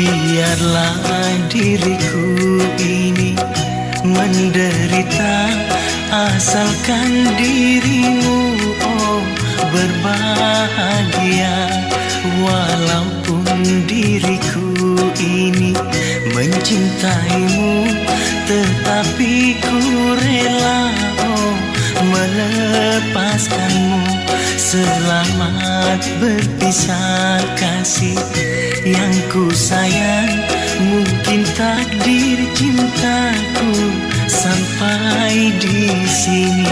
Biarlah diriku ini menderita Asalkan dirimu oh berbahagia. Walaupun diriku ini mencintaimu Tetapi ku rela oh melepaskanmu. Selamat berpisah kasih yang ku sayang. Mungkin takdir cintaku sampai di sini.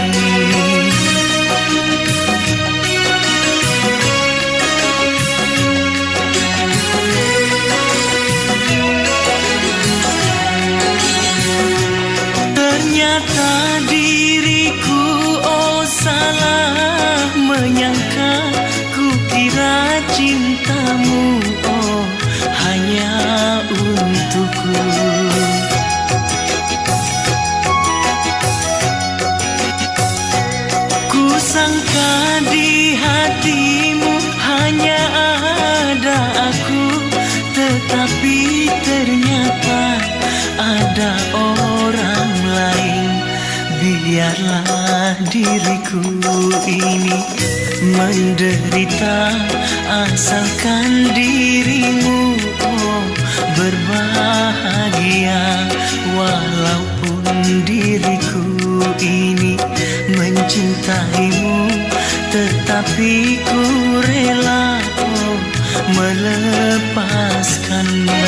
Ternyata diriku oh salah menyangka ku kira cintamu sangka di hatimu hanya ada aku Tetapi ternyata ada orang lain. Biarlah diriku ini menderita Asalkan dirimu ini mencintaimu Tetapi ku rela oh melepaskanmu.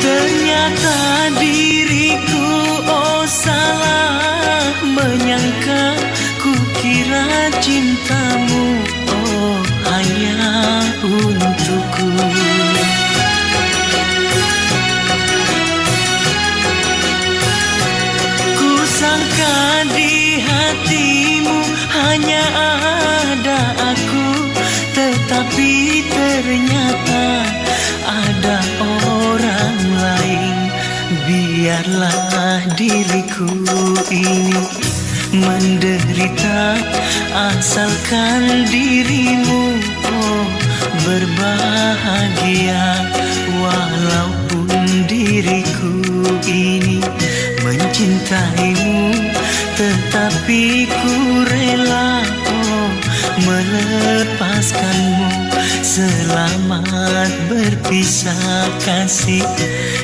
Ternyata diriku di hatimu hanya ada aku. Tetapi ternyata ada orang lain. Biarlah diriku ini menderita Asalkan dirimu oh berbahagia. Walaupun diriku ini mencintaimu Tetapi ku rela oh melepaskanmu. Selamat berpisah kasih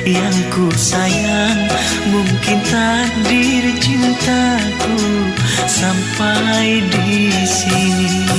yang ku sayang. Mungkin takdir cintaku sampai di sini